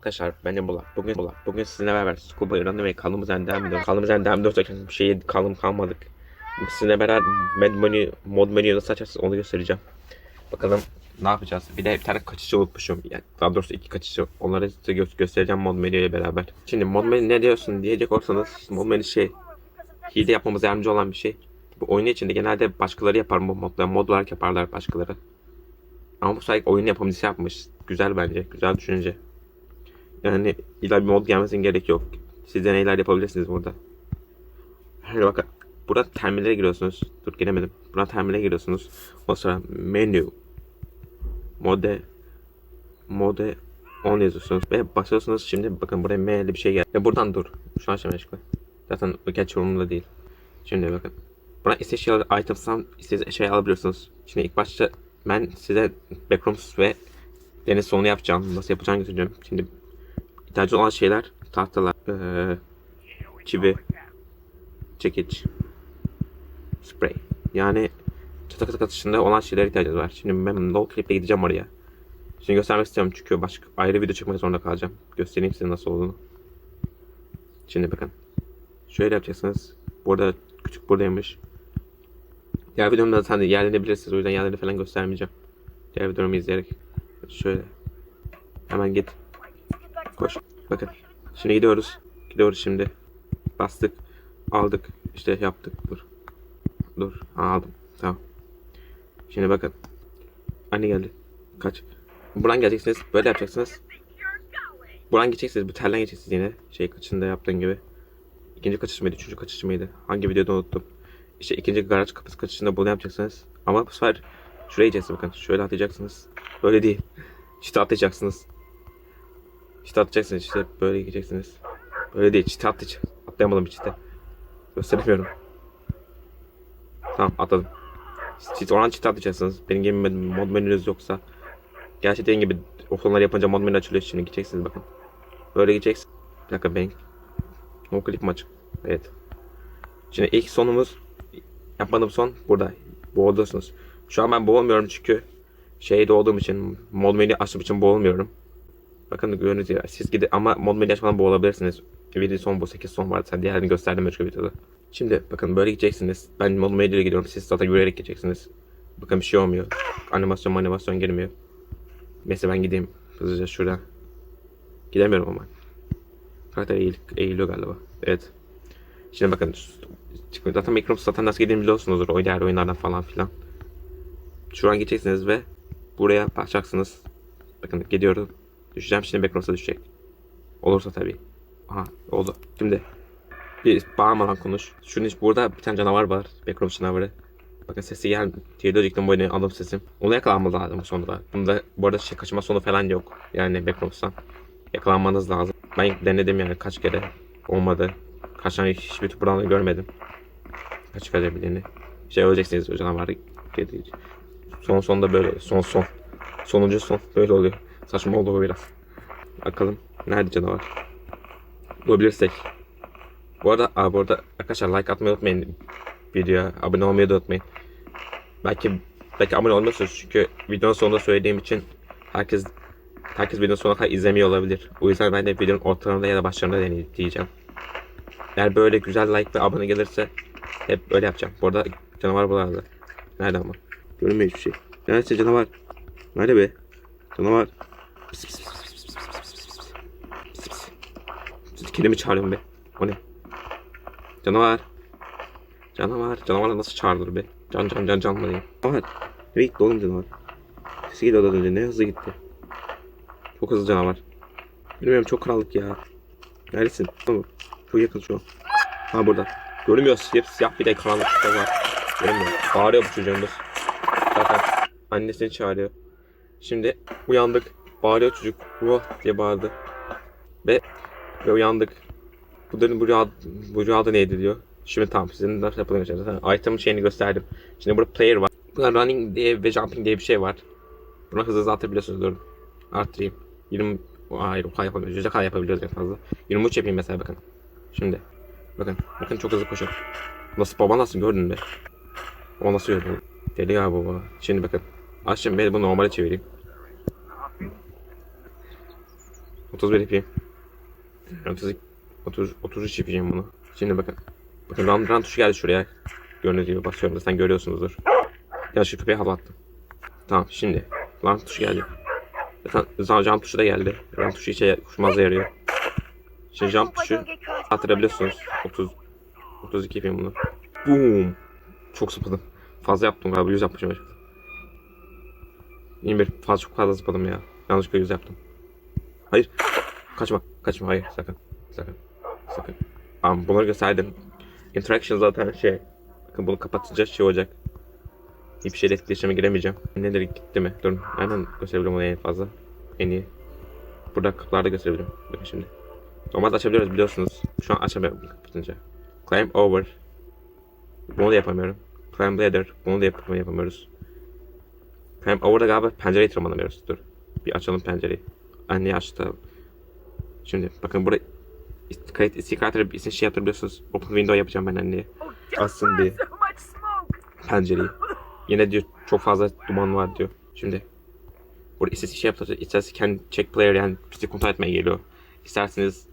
Arkadaşlar ben de Bulak. Bugün Bulak. Bugün sizinle beraber Scuba İran'da ve kanalımız devam ediyoruz. Kanalımız devam ediyoruz. Bir şey kalım kalmadık. Sizinle beraber mod menü, mod menüyü nasıl açarsınız onu göstereceğim. Bakalım ne yapacağız. Bir de bir tane kaçışı unutmuşum. Yani daha doğrusu iki kaçışı. Onları size gö- göstereceğim mod menüyle beraber. Şimdi mod menü ne diyorsun diyecek olsanız mod menü şey hile yapmamıza yardımcı olan bir şey. Bu oyun içinde genelde başkaları yapar bu modları. Mod olarak yaparlar başkaları. Ama bu sayede oyun yapımcısı yapmış. Güzel bence. Güzel düşünce. Yani illa bir mod gelmesine gerek yok. Siz deneyler yapabilirsiniz burada. Hadi bakın. Burada terminale giriyorsunuz. Dur gelemedim. Burada terminale giriyorsunuz. Ondan sonra menü. Mode. Mode 10 yazıyorsunuz. Ve basıyorsunuz şimdi bakın buraya M'li bir şey geldi. Ve buradan dur. Şu an şey meşgul. Zaten geç yorumunda değil. Şimdi bakın. Buradan istediğiniz şeyler items'tan istediğiniz şey alabiliyorsunuz. Şimdi ilk başta ben size backrooms ve deniz sonu yapacağım. Nasıl yapacağını göstereceğim. Şimdi ihtiyacı olan şeyler tahtalar, eee, çivi, çekiç, sprey. Yani çatı katı katışında olan şeylere ihtiyacımız var. Şimdi ben low clip'le gideceğim oraya. Şimdi göstermek istiyorum çünkü başka ayrı video çekmek zorunda kalacağım. Göstereyim size nasıl olduğunu. Şimdi bakın. Şöyle yapacaksınız. Burada küçük buradaymış. Diğer videomda zaten yerlerini bilirsiniz. O yüzden yerlerini falan göstermeyeceğim. Diğer videomu izleyerek. Şöyle. Hemen git. Koş. Bakın. Şimdi gidiyoruz. Gidiyoruz şimdi. Bastık. Aldık. İşte yaptık. Dur. Dur. Aldım. Tamam. Şimdi bakın. Anne geldi. Kaç. Buradan geleceksiniz. Böyle yapacaksınız. Buradan geçeceksiniz. Bu telden geçeceksiniz yine. Şey kaçında yaptığın gibi. İkinci kaçış mıydı? Üçüncü kaçış mıydı? Hangi videoda unuttum. İşte ikinci garaj kapısı kaçışında bunu yapacaksınız. Ama bu sefer şuraya gideceksiniz bakın. Şöyle atacaksınız. Böyle değil. İşte atacaksınız. İşte atacaksınız işte böyle gideceksiniz. Böyle değil çite atlayacak. Atlayamadım çite. Gösteremiyorum. Tamam atladım. Siz oradan çite atlayacaksınız. Benim gibi mod menünüz yoksa. Gerçi dediğim gibi okulları yapınca mod menü açılıyor şimdi gideceksiniz bakın. Böyle gideceksiniz. Bir dakika ben. No clip maç. Evet. Şimdi ilk sonumuz yapmadığım son burada. Boğuluyorsunuz. Şu an ben boğulmuyorum çünkü şeyde olduğum için mod menü açtığım için boğulmuyorum. Bakın gibi siz gidin ama mod menü açmadan boğulabilirsiniz. Video son bu 8 son var. Sen diğerini gösterdim başka videoda. Şimdi bakın böyle gideceksiniz. Ben mod menüye gidiyorum. Siz zaten yürüyerek gideceksiniz. Bakın bir şey olmuyor. Animasyon animasyon girmiyor. Neyse ben gideyim hızlıca şuradan. Gidemiyorum ama. Karakter eğil, eğiliyor galiba. Evet. Şimdi bakın. Çıkıyor. Zaten Microsoft zaten nasıl gideyim biliyorsunuzdur. O diğer oyunlardan falan filan. Şuradan gideceksiniz ve buraya basacaksınız. Bakın gidiyorum. Düşeceğim şimdi Backrooms'a düşecek. Olursa tabii. Aha oldu. Şimdi bir bağırmadan konuş. Şunun iç burada bir tane canavar var. Backroom canavarı. Bakın sesi gel. Teodoric'ten bu oyunu aldım sesim. Onu yakalanmamız lazım sonra. Bunda bu arada şey kaçma sonu falan yok. Yani Backrooms'tan. Yakalanmanız lazım. Ben denedim yani kaç kere. Olmadı. Kaç tane hiçbir da görmedim. Kaç kere bildiğini. Şey öleceksiniz o canavar. Son sonda böyle. Son son. Sonuncu son. Böyle oluyor. Saçma oldu bu biraz. Bakalım. Nerede canavar? Bulabilirsek. Bu arada, aa, bu arada arkadaşlar like atmayı unutmayın. Videoya abone olmayı da unutmayın. Belki belki abone olmuyorsunuz çünkü videonun sonunda söylediğim için herkes herkes videonun sonuna kadar izlemiyor olabilir. O yüzden ben de videonun ortalarında ya da başlarında deneyeceğim. Eğer böyle güzel like ve abone gelirse hep böyle yapacağım. Bu arada canavar buralarda. Nerede ama? Görünmüyor hiçbir şey. Nerede canavar? Nerede be? Canavar. Pis pis be? O ne? Canavar. Canavar. Canavar nasıl çağrılır be? Can can can can mı Canavar. Nereye gitti oğlum canavar? Sesi geliyor da önce. Ne hızlı gitti. Çok hızlı canavar. Bilmiyorum çok karanlık ya. Neredesin? Tamam. Çok yakın şu. Ha burada. Görünmüyoruz. Hep siyah bir de karanlık bir var. Görünmüyor. Bağırıyor bu çocuğumuz. Zaten annesini çağırıyor. Şimdi uyandık. Bağırıyor çocuk. Ruh diye bağırdı. Ve, ve uyandık. Bu da bu rüya, bu rüyada neydi diyor. Şimdi tamam sizin nasıl yapıldığını. Zaten item'ın şeyini gösterdim. Şimdi burada player var. Burada running diye ve jumping diye bir şey var. Buna hızlı hızlı atabiliyorsunuz. Durun. Arttırayım. 20 Hayır o kadar yapamıyoruz. Yüzde kadar yapabiliyoruz en fazla. 23 yapayım mesela bakın. Şimdi. Bakın. Bakın çok hızlı koşuyor. Nasıl baba nasıl gördün mü? O nasıl gördün? Deli ya baba. Şimdi bakın. Aç şimdi ben bunu normale çevireyim. 31 yapayım. 30, 30, 33 yapacağım bunu. Şimdi bakın. Bakın run, run tuşu geldi şuraya. Gördüğünüz gibi basıyorum zaten görüyorsunuzdur. Ya şu köpeğe hava attım. Tamam şimdi. Run tuşu geldi. Zaten jump tuşu da geldi. Run tuşu içe kuşmazda yarıyor. Şimdi jump tuşu attırabiliyorsunuz. 30 32 yapayım bunu. Boom. Çok zıpladım. Fazla yaptım galiba 100 yapmışım. Yine bir fazla çok fazla zıpladım ya. Yanlışlıkla 100 yaptım. Hayır. Kaçma. Kaçma. Hayır. Sakın. Sakın. Sakın. Tamam bunları gösterdim. Interaction zaten şey. Bakın bunu kapatınca şey olacak. Hiçbir şeyle etkileşime giremeyeceğim. Nedir gitti mi? Durun. Aynen gösterebilirim onu en fazla. En iyi. Burada kapılarda gösterebilirim. Bakın şimdi. Normalde açabiliyoruz biliyorsunuz. Şu an açamıyorum kapatınca. Climb over. Bunu da yapamıyorum. Climb ladder. Bunu da yap yapamıyoruz. Climb over'da galiba pencereyi tırmanamıyoruz. Dur. Bir açalım pencereyi. Anne açtı. Şimdi bakın burada kayıt istikaratları isim şey yapabiliyorsunuz. Open window yapacağım ben anneye. Açsın diye pencereyi. Yine diyor çok fazla duman var diyor. Şimdi burada istediği şey yapabilirsiniz. İsterseniz kendi check player yani bizi kontrol etmeye geliyor. İsterseniz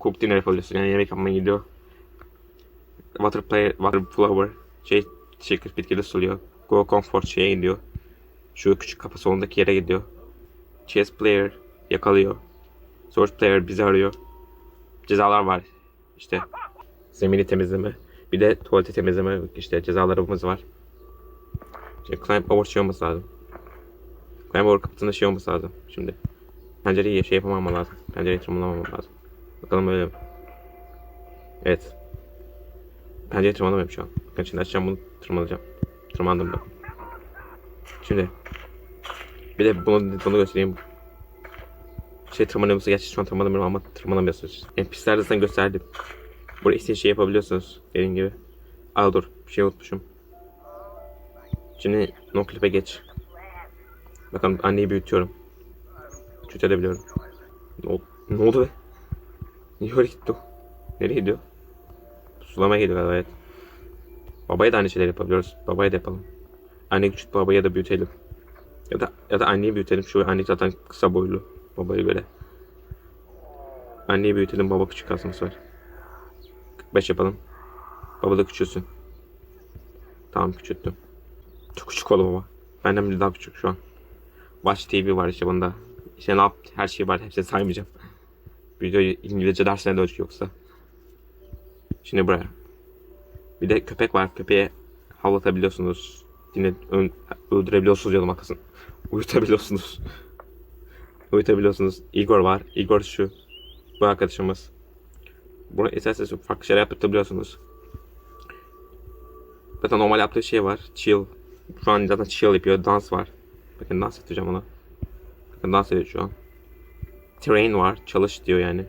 cook dinner yapabiliyorsunuz. Yani yemek yapmaya geliyor. Water player, water flower şey şeker bitkili suluyor. Go comfort şeye gidiyor. Şu küçük kapı solundaki yere gidiyor. Chess player yakalıyor. Search player bizi arıyor. Cezalar var. İşte zemini temizleme. Bir de tuvaleti temizleme işte cezalarımız var. Şey, climb over şey olması lazım. Climb over kapısında şey olması lazım. Şimdi pencereyi şey yapamam lazım. Pencereyi tırmanamam lazım. Bakalım öyle mi? Evet. Pencereyi tırmanamıyorum şu an. Bakın şimdi açacağım bunu tırmanacağım. Tırmandım ben. Şimdi bir de bunu, bunu göstereyim. Şey tırmanıyor musun? Gerçi şu an tırmanamıyorum ama tırmanamıyorsunuz. NPC'lerde zaten gösterdim. Buraya istediğiniz şey yapabiliyorsunuz. Dediğim gibi. Aa dur. Bir şey unutmuşum. Şimdi no clip'e geç. Bakın anneyi büyütüyorum. Küçültebiliyorum. Ne, ol- ne oldu be? Niye öyle gitti o? Nereye gidiyor? Sulamaya gidiyor galiba evet. Babaya da aynı şeyler yapabiliyoruz. Babaya da yapalım. Anne küçült babaya da büyütelim. Ya da ya da anneyi büyütelim. Şu anne zaten kısa boylu babaya göre. Anneyi büyütelim baba küçük bu sefer. 45 yapalım. Baba da küçülsün. Tamam küçülttüm. Çok küçük oldu baba. Benden bile daha küçük şu an. Watch TV var işte bunda. İşte ne yap her şey var. Hepsini saymayacağım. Videoyu İngilizce dersine de ölçü yoksa. Şimdi buraya. Bir de köpek var. Köpeğe havlatabiliyorsunuz. Yine öldürebiliyorsunuz diyordum hakikaten. Uyutabiliyorsunuz. Uyutabiliyorsunuz. Igor var. Igor şu. Bu arkadaşımız. Bunu isterseniz farklı şeyler yaptırabiliyorsunuz. Zaten normal yaptığı şey var. Chill. Şu an zaten chill yapıyor. Dans var. Bakın dans edeceğim ona. Bakın dans ediyor şu an. Train var. Çalış diyor yani.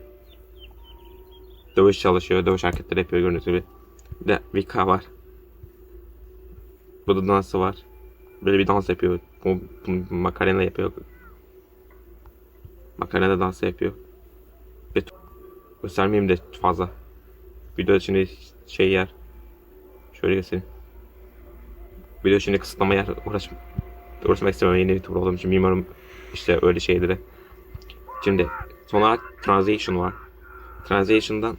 Dövüş çalışıyor. Dövüş hareketleri yapıyor gördüğünüz gibi. Bir de Vika var. Burada dansı var. Böyle bir dans yapıyor. Bu, bu makarena yapıyor. Makarena dansı yapıyor. Ve göstermeyeyim de fazla. Video şimdi şey yer. Şöyle göstereyim. Video şimdi kısıtlama yer. Uğraş, uğraşmak istemem. Yeni YouTuber olduğum için bilmiyorum işte öyle şeyleri. Şimdi son olarak Translation var. Translation'dan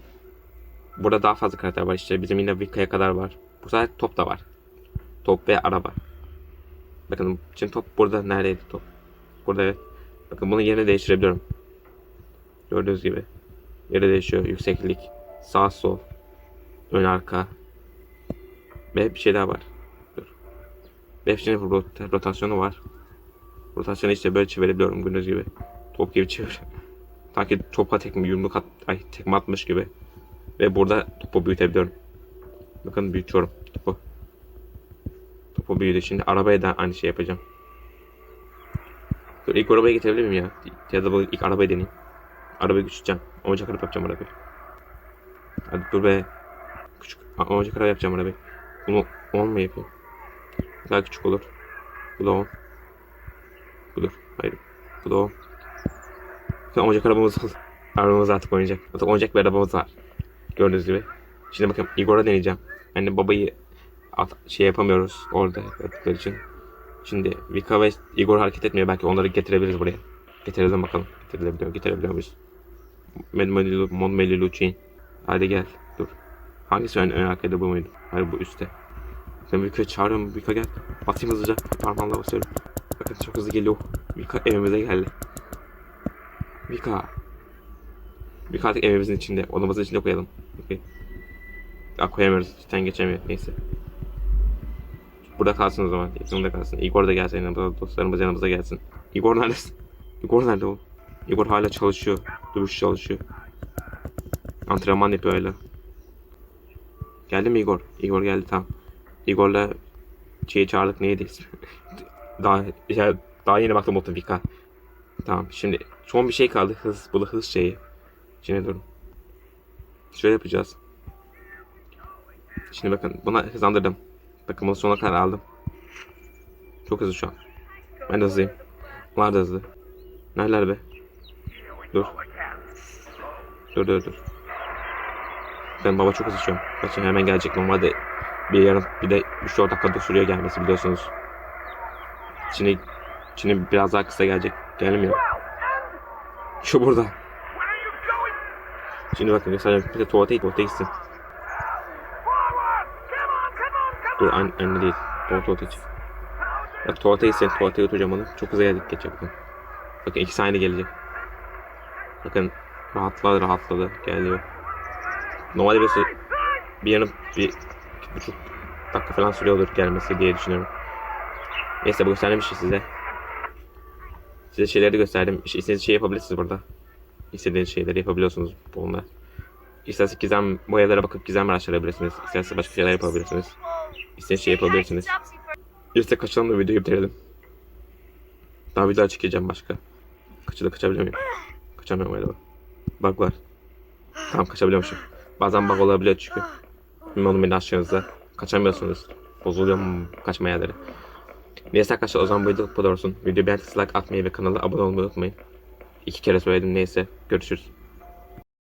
burada daha fazla karakter var işte. Bizim yine Vika'ya kadar var. Bu sefer top da var. Top ve araba. Bakın şimdi top burada neredeydi top? Burada evet. Bakın bunun yerini değiştirebiliyorum. Gördüğünüz gibi. Yeri değişiyor. Yükseklik. Sağ sol. Ön arka. Ve bir şey daha var. Dur. Ve hepsinin rot- rotasyonu var. Rotasyonu işte böyle çevirebiliyorum gördüğünüz gibi. Top gibi çevir. Sanki topa tekme yumruk at, ay tekme atmış gibi. Ve burada topu büyütebiliyorum. Bakın büyütüyorum topu. Topu büyüdü. Şimdi arabaya da aynı şey yapacağım. Dur ilk arabaya getirebilir miyim ya? Ya da ilk arabayı deneyeyim. Arabayı küçülteceğim. Oyuncak araba yapacağım arabayı. Hadi dur be. Küçük oyuncak araba yapacağım arabayı. Bunu 10 mu yapayım? Daha küçük olur. Bu da 10. Budur. Hayır. Bu da 10. Şimdi oyuncak arabamız oldu. Arabamız artık oynayacak. Artık oynayacak bir arabamız var. Gördüğünüz gibi. Şimdi bakın Igor'a deneyeceğim. Yani babayı at, şey yapamıyoruz orada yaptıkları için. Şimdi Vika ve Igor hareket etmiyor. Belki onları getirebiliriz buraya. Getirelim bakalım. Getirebiliyor, getirebiliyor muyuz? Mon Mon Melilucin. Hadi gel. Dur. Hangisi ön, ön arkada bu muydu? Hayır bu üstte. Ben Vika'yı çağırıyorum. Vika gel. Atayım hızlıca. Parmağımla basıyorum. Bakın çok hızlı geliyor. Vika evimize geldi. Vika. Vika artık evimizin içinde. Odamızın içinde koyalım. Okey. Ya koyamıyoruz. Cidden geçemiyor. Neyse. Burada kalsın o zaman. Yakınında kalsın. Igor da gelsin yanımıza. Dostlarımız yanımıza gelsin. Igor neredesin? Igor nerede oğlum? Igor hala çalışıyor. Dövüş çalışıyor. Antrenman yapıyor hala. Geldi mi Igor? Igor geldi tamam. Igor'la şeyi çağırdık neydi ismi? daha ya, daha yeni baktım Otofika. Tamam şimdi son bir şey kaldı hız. Bu da hız şeyi. Şimdi durun. Şöyle yapacağız. Şimdi bakın buna hızlandırdım. Bunu sona kadar aldım. Çok hızlı şu an. Ben de hızlıyım. Bunlar da hızlı. Nereler be? Dur. Dur dur dur. Ben baba çok hızlı şu an. Bakın hemen gelecek. Normalde bir yarım bir de 3-4 dakikada sürüyor gelmesi biliyorsunuz. Şimdi şimdi biraz daha kısa gelecek. Gelmiyor. Şu burada. Şimdi bakın göstereyim. Bir de tuvalete. Tuvalete gitsin. Dur an anne değil. Tuvalete git. Bak tuvalete gitsin. Tuvalete götüreceğim onu. Çok hızlı gelecek geçecek bakın. Bakın iki saniye gelecek. Bakın rahatladı rahatladı. Geliyor. Normalde bir, bir yarım bir iki buçuk dakika falan sürüyordur gelmesi diye düşünüyorum. Neyse bu gösterdim işte size. Size şeyleri de gösterdim. İstediğiniz şey yapabilirsiniz burada. İstediğiniz şeyleri yapabiliyorsunuz bununla. İsterseniz gizem boyalara bakıp gizem araştırabilirsiniz. İsterseniz başka şeyler yapabilirsiniz. İstediğiniz şey yapabilirsiniz. İşte kaçalım da videoyu bitirelim. Daha video çekeceğim başka. Kaçıda kaçabiliyor muyum? Kaçamıyorum galiba. Bug var. Tamam kaçabiliyormuşum. Bazen bug olabiliyor çünkü. Bilmem beni aşağınızda. Kaçamıyorsunuz. Bozuluyor mu kaçma yerleri. Neyse arkadaşlar o zaman bu video bu olsun. Videoyu beğendiyseniz like atmayı ve kanala abone olmayı unutmayın. İki kere söyledim neyse. Görüşürüz.